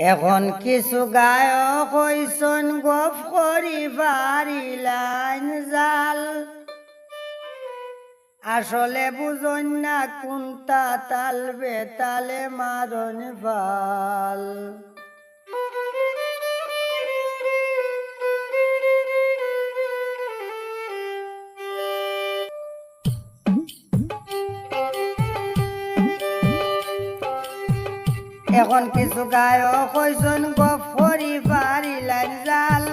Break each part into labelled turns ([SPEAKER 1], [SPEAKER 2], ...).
[SPEAKER 1] এখন কিছু গায়ক হইছন গপ করি লাইন জাল। আসলে বুঝন না কোনটা তাল বেতালে মারণ ভালো এখন কিছু গায়ক হইছন গপ করি পারিলাইন জাল।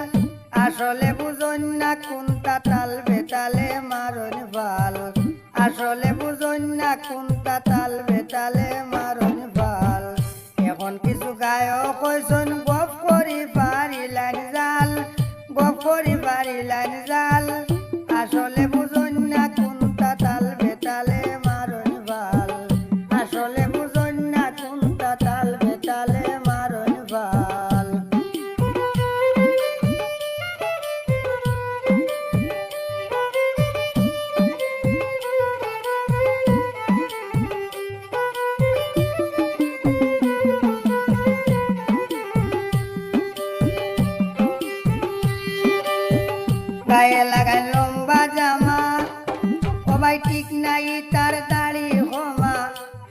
[SPEAKER 1] আসলে বুঝন না কোনটা তাল বেতালে মারণ ভালো আসলে বুঝন না কোনটা তাল গায়ে লাগাই লম্বা জামা। সবাই ঠিক নাই তার দাড়ি হোমা।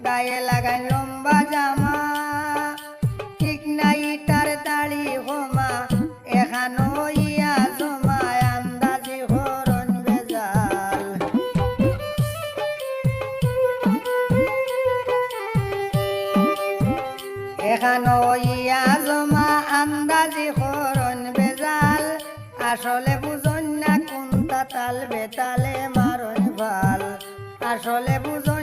[SPEAKER 1] গায়ে লাগাই লম্বা জামা। ঠিক নাই তার দাড়ি হোমা। এখানো ইয়া জমায় আন্দাজি হরণ বেজাল এখানো ইয়া জমা আন্দাজি হরণ বেজাল আসলে আসলে বুঝন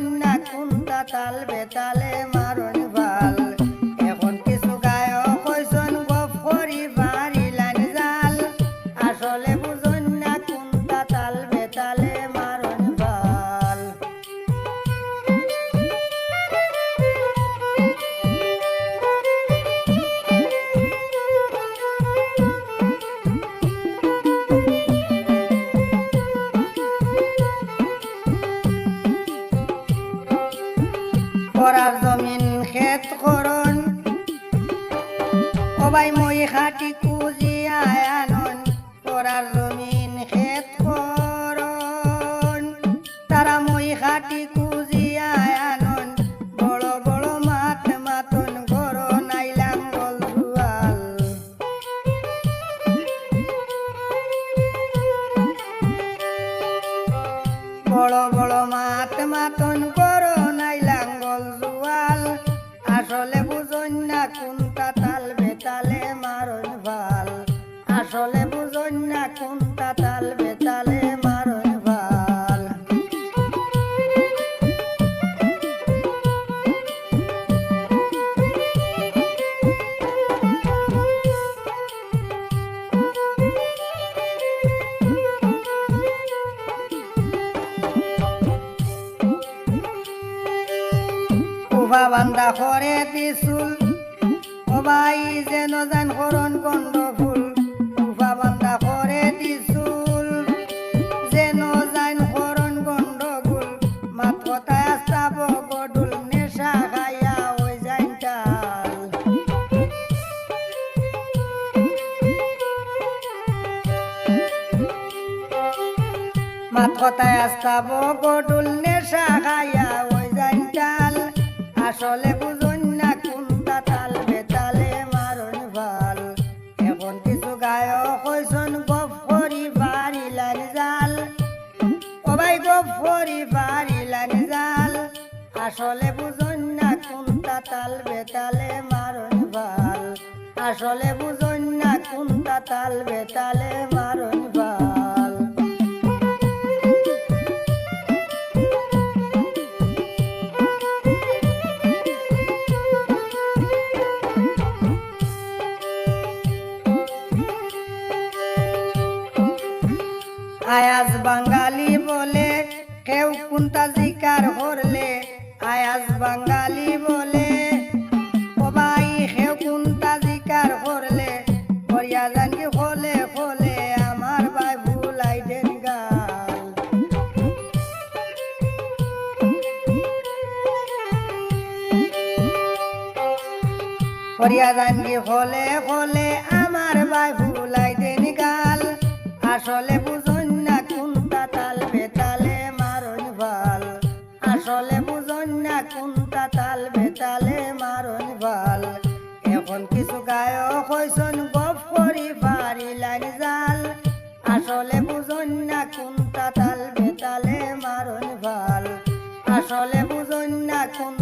[SPEAKER 1] করার জমিন খেত করন। সবাই মই খাটি কুজিয়া আনন, করার জমিন খেত করন। তারা মই খাটি কুজিয়া আনন, বড় বড় মাঠ মাতন গর নাইলাম গল জুয়াল বড় বড় মাত মাতন করো বুঝন না কোনটা তাল বেতালে মারণ ভালো। আসলে বুঝন না কোনটা তাল বেতালে উভা বান্দা করে দিছুল সবাই যেন জান করণ গন্ধ ফুল দিছুল যেন মাত কথায় আস্তাব খাইয়া আস্তাব গডুল নেশা খাইয়া আসলে বুঝুন না কোনটা তাল বেতালে মারণ ভালো। এখন কিছু গায়ক হইছন গপ করি পারিলান জাল। সবাই গপ করি পারিলান জাল। আসলে বুঝুন না কোনটা তাল বেতালে মারণ ভালো। আসলে বুঝুন না কোনটা তাল বেতালে মারণ ভালো। আয়াজ বাঙালি বলে, কেউ কোনটা জিকার করলে? আয়াজ বাঙালি বলে সবাই কেউ কোনটা জিকার করলে? করিয়া জানি হলে হলে আমার ভাই ভুলাই দেন গাল। করিয়া কি হলে হলে আমার গাল। আসলে কিছু গায়ক হইছন গপ করি পারিলান জাল। আসলে বুঝন না কোনটা তাল বেতালে মারণ ভালো। আসলে বুঝন না কোন